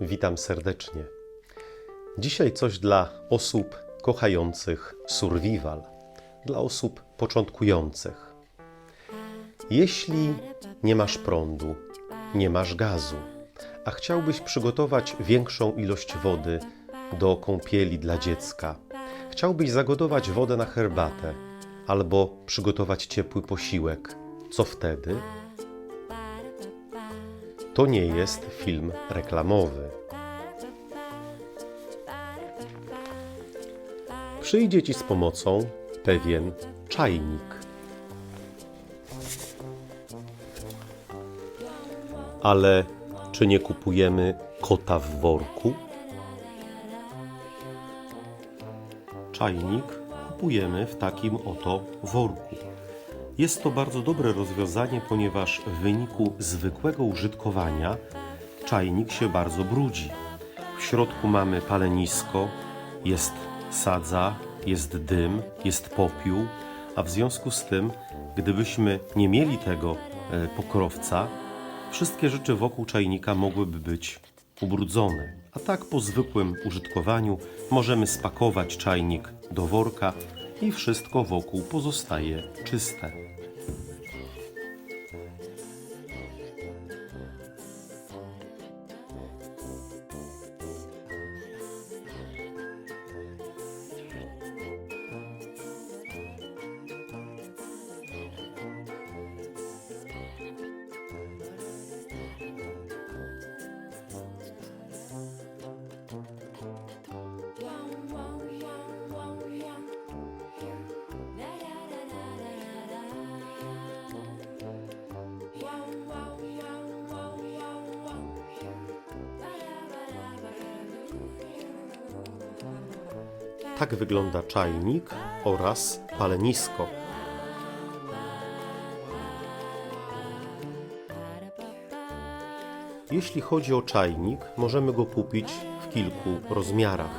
Witam serdecznie. Dzisiaj coś dla osób kochających survival, dla osób początkujących. Jeśli nie masz prądu, nie masz gazu, a chciałbyś przygotować większą ilość wody do kąpieli dla dziecka, chciałbyś zagotować wodę na herbatę albo przygotować ciepły posiłek, co wtedy? To nie jest film reklamowy. Przyjdzie Ci z pomocą pewien czajnik. Ale czy nie kupujemy kota w worku? Czajnik kupujemy w takim oto worku. Jest to bardzo dobre rozwiązanie, ponieważ w wyniku zwykłego użytkowania czajnik się bardzo brudzi. W środku mamy palenisko, jest sadza, jest dym, jest popiół, a w związku z tym, gdybyśmy nie mieli tego e, pokrowca, wszystkie rzeczy wokół czajnika mogłyby być ubrudzone. A tak po zwykłym użytkowaniu możemy spakować czajnik do worka i wszystko wokół pozostaje czyste. Tak wygląda czajnik oraz palenisko. Jeśli chodzi o czajnik, możemy go kupić w kilku rozmiarach.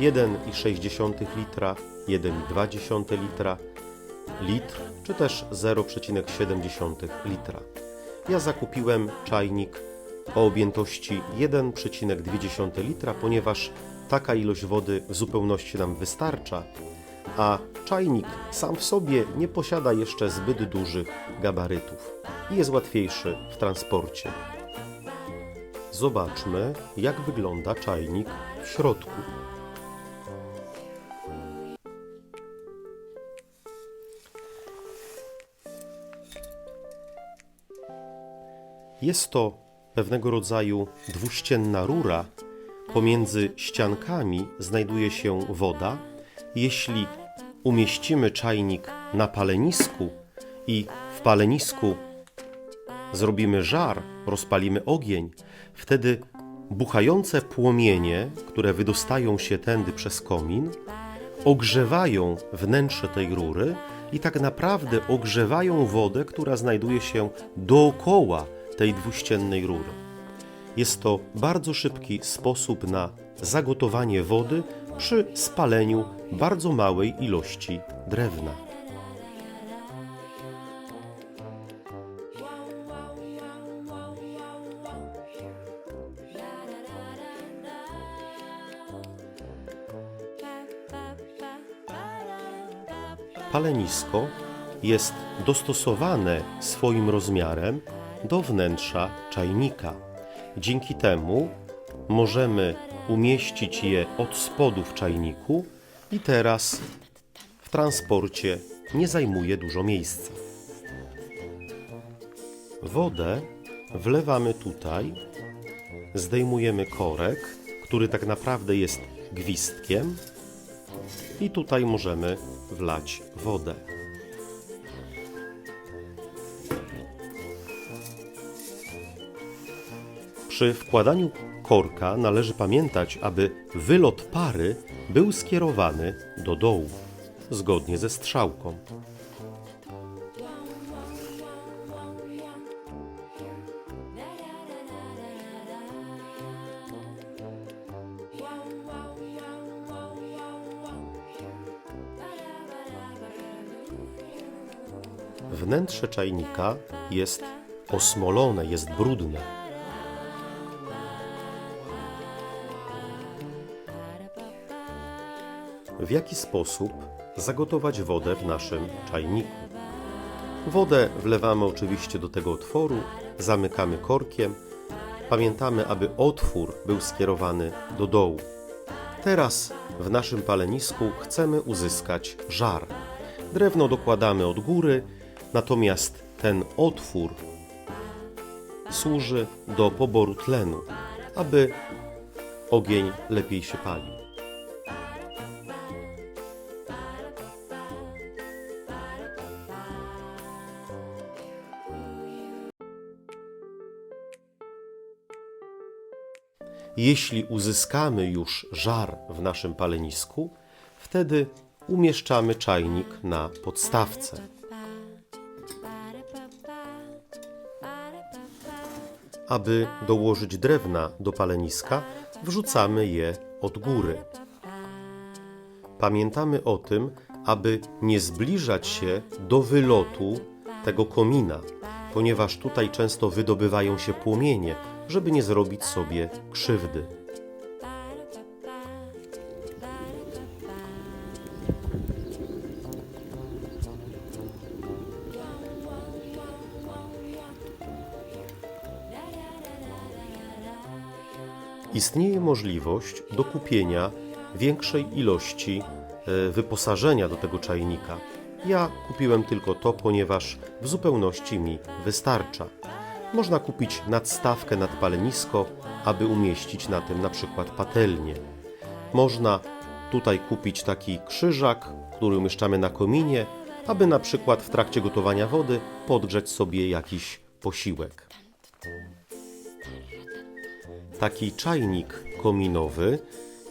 1,6 litra, 1,2 litra, litr czy też 0,7 litra. Ja zakupiłem czajnik o objętości 1,2 litra, ponieważ taka ilość wody w zupełności nam wystarcza, a czajnik sam w sobie nie posiada jeszcze zbyt dużych gabarytów i jest łatwiejszy w transporcie. Zobaczmy, jak wygląda czajnik w środku. Jest to pewnego rodzaju dwuścienna rura. Pomiędzy ściankami znajduje się woda. Jeśli umieścimy czajnik na palenisku i w palenisku zrobimy żar, rozpalimy ogień, wtedy buchające płomienie, które wydostają się tędy przez komin, ogrzewają wnętrze tej rury i tak naprawdę ogrzewają wodę, która znajduje się dookoła tej dwuściennej rury. Jest to bardzo szybki sposób na zagotowanie wody przy spaleniu bardzo małej ilości drewna. Palenisko jest dostosowane swoim rozmiarem do wnętrza czajnika. Dzięki temu możemy umieścić je od spodu w czajniku i teraz w transporcie nie zajmuje dużo miejsca. Wodę wlewamy tutaj, zdejmujemy korek, który tak naprawdę jest gwizdkiem i tutaj możemy wlać wodę. Przy wkładaniu korka należy pamiętać, aby wylot pary był skierowany do dołu, zgodnie ze strzałką. Wnętrze czajnika jest osmolone, jest brudne. W jaki sposób zagotować wodę w naszym czajniku. Wodę wlewamy oczywiście do tego otworu, zamykamy korkiem. Pamiętamy, aby otwór był skierowany do dołu. Teraz w naszym palenisku chcemy uzyskać żar. Drewno dokładamy od góry, natomiast ten otwór służy do poboru tlenu, aby ogień lepiej się palił. Jeśli uzyskamy już żar w naszym palenisku, wtedy umieszczamy czajnik na podstawce. Aby dołożyć drewna do paleniska, wrzucamy je od góry. Pamiętamy o tym, aby nie zbliżać się do wylotu tego komina, ponieważ tutaj często wydobywają się płomienie, żeby nie zrobić sobie krzywdy. Istnieje możliwość dokupienia większej ilości e, wyposażenia do tego czajnika. Ja kupiłem tylko to, ponieważ w zupełności mi wystarcza. Można kupić nadstawkę nad palenisko, aby umieścić na tym na przykład patelnię. Można tutaj kupić taki krzyżak, który umieszczamy na kominie, aby na przykład w trakcie gotowania wody podgrzeć sobie jakiś posiłek. Taki czajnik kominowy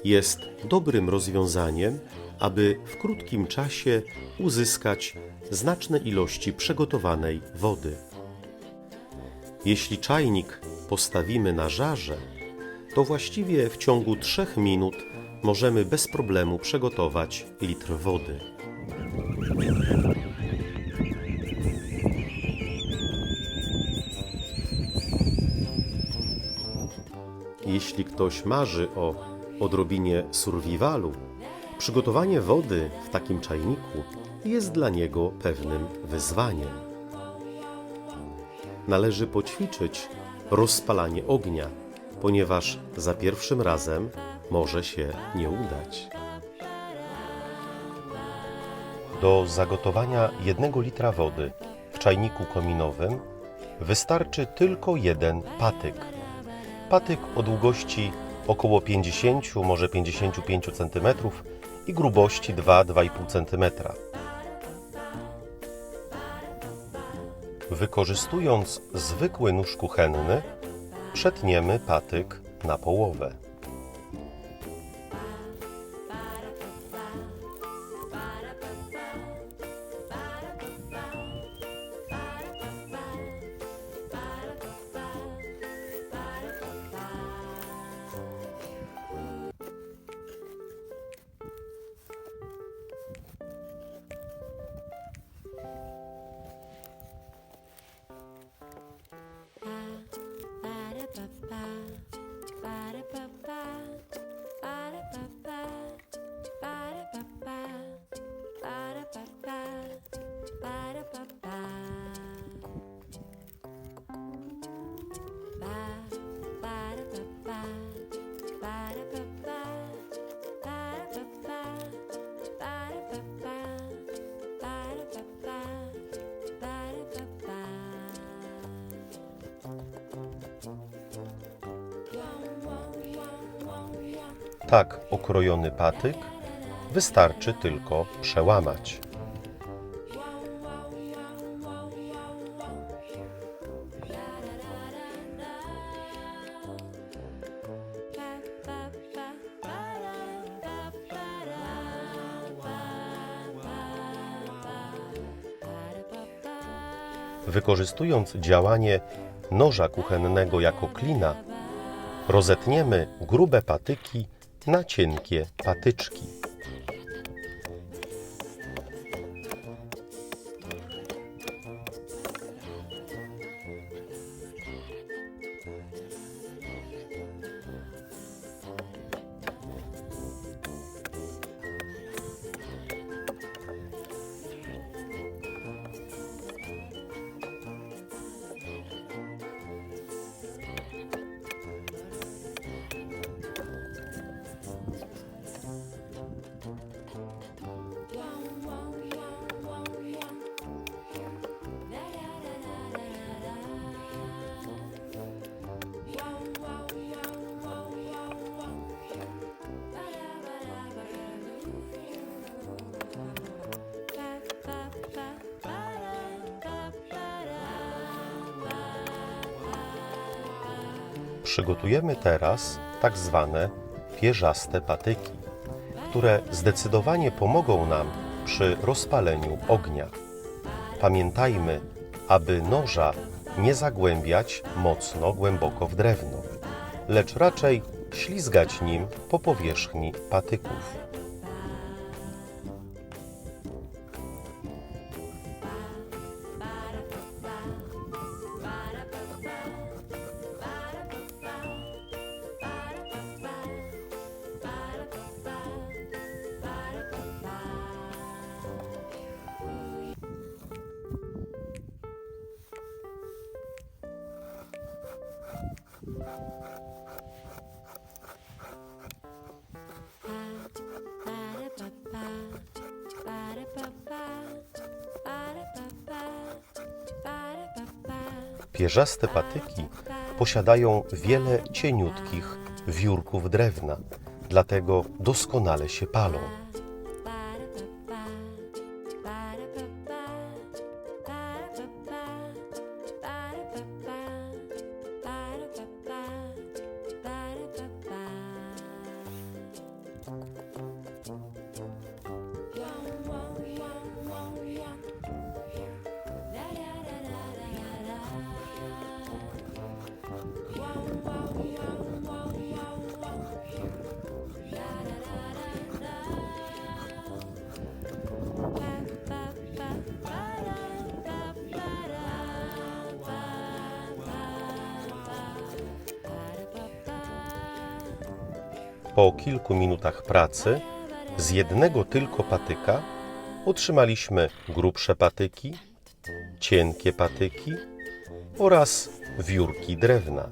jest dobrym rozwiązaniem, aby w krótkim czasie uzyskać znaczne ilości przygotowanej wody. Jeśli czajnik postawimy na żarze, to właściwie w ciągu 3 minut możemy bez problemu przygotować litr wody. Jeśli ktoś marzy o odrobinie survivalu, przygotowanie wody w takim czajniku jest dla niego pewnym wyzwaniem. Należy poćwiczyć rozpalanie ognia, ponieważ za pierwszym razem może się nie udać. Do zagotowania jednego litra wody w czajniku kominowym wystarczy tylko jeden patyk. Patyk o długości około 50, może 55 cm i grubości 2-2,5 cm. Wykorzystując zwykły nóż kuchenny, przetniemy patyk na połowę. Tak okrojony patyk wystarczy tylko przełamać. Wykorzystując działanie noża kuchennego jako klina, rozetniemy grube patyki na cienkie patyczki. Przygotujemy teraz tak zwane pierzaste patyki, które zdecydowanie pomogą nam przy rozpaleniu ognia. Pamiętajmy, aby noża nie zagłębiać mocno głęboko w drewno, lecz raczej ślizgać nim po powierzchni patyków. Pierzaste patyki posiadają wiele cieniutkich wiórków drewna, dlatego doskonale się palą. Po kilku minutach pracy z jednego tylko patyka otrzymaliśmy grubsze patyki, cienkie patyki oraz wiórki drewna.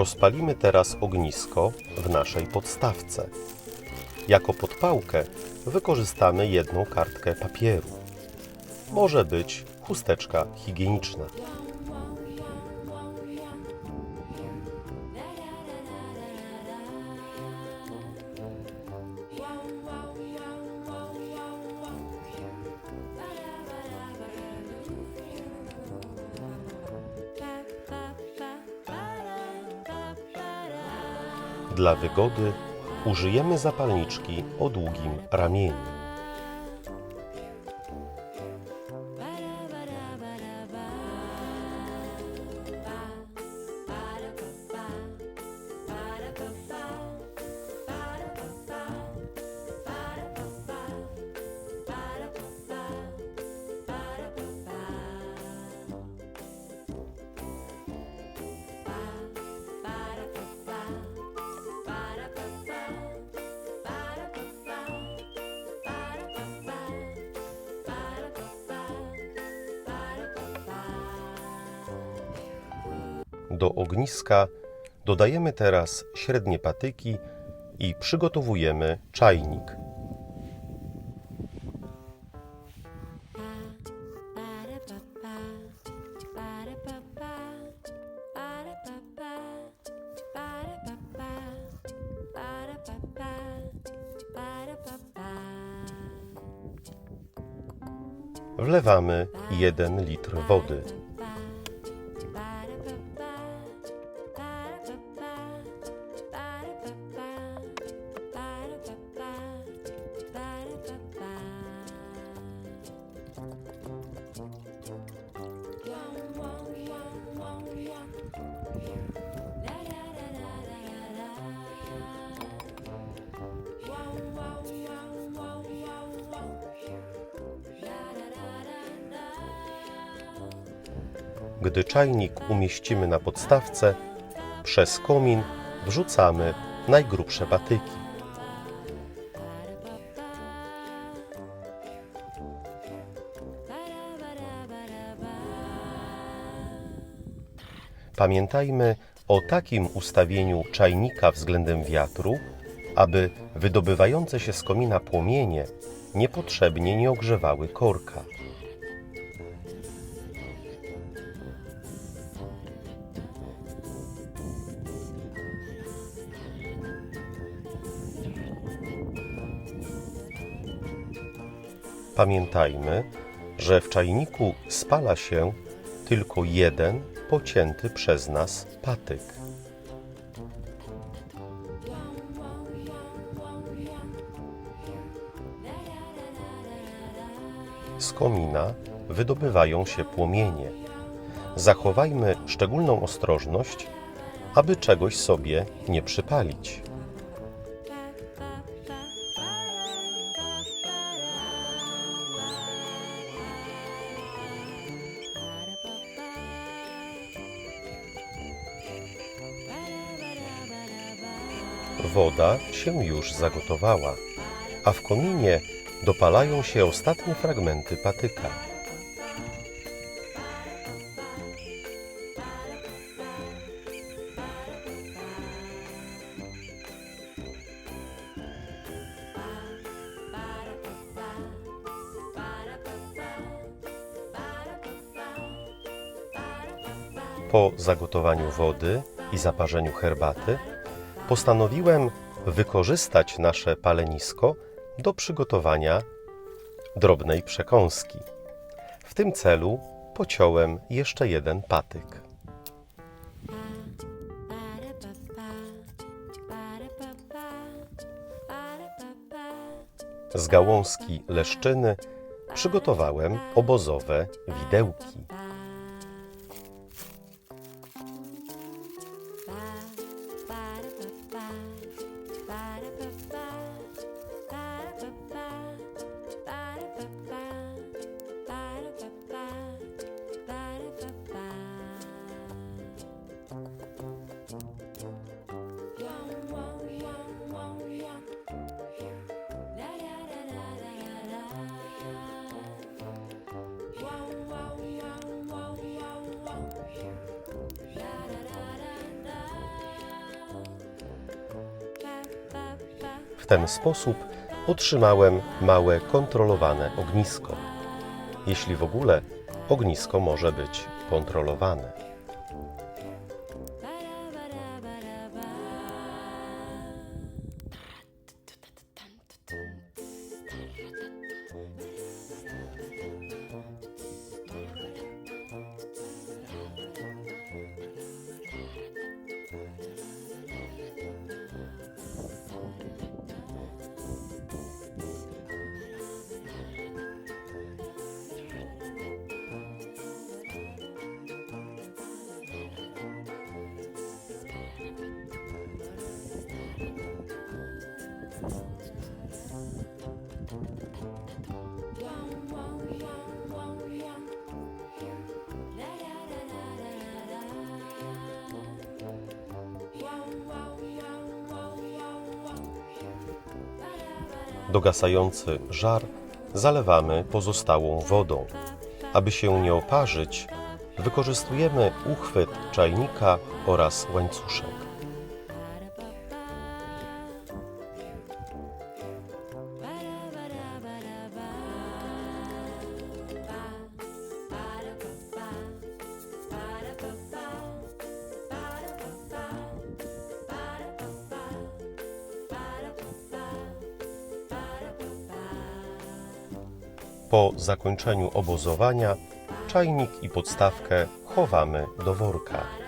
Rozpalimy teraz ognisko w naszej podstawce. Jako podpałkę wykorzystamy jedną kartkę papieru. Może być chusteczka higieniczna. Dla wygody użyjemy zapalniczki o długim ramieniu. Do ogniska dodajemy teraz średnie patyki i przygotowujemy czajnik. Wlewamy 1 litr wody. Gdy czajnik umieścimy na podstawce, przez komin wrzucamy najgrubsze patyki. Pamiętajmy o takim ustawieniu czajnika względem wiatru, aby wydobywające się z komina płomienie niepotrzebnie nie ogrzewały korka. Pamiętajmy, że w czajniku spala się tylko jeden pocięty przez nas patyk. Z komina wydobywają się płomienie. Zachowajmy szczególną ostrożność, aby czegoś sobie nie przypalić. Woda się już zagotowała, a w kominie dopalają się ostatnie fragmenty patyka. Po zagotowaniu wody i zaparzeniu herbaty postanowiłem wykorzystać nasze palenisko do przygotowania drobnej przekąski. W tym celu pociąłem jeszcze jeden patyk. Z gałązki leszczyny przygotowałem obozowe widełki. Ten sposób otrzymałem małe kontrolowane ognisko. Jeśli w ogóle ognisko może być kontrolowane. Dogasający żar zalewamy pozostałą wodą. Aby się nie oparzyć, wykorzystujemy uchwyt czajnika oraz łańcuszek. Po zakończeniu obozowania czajnik i podstawkę chowamy do worka.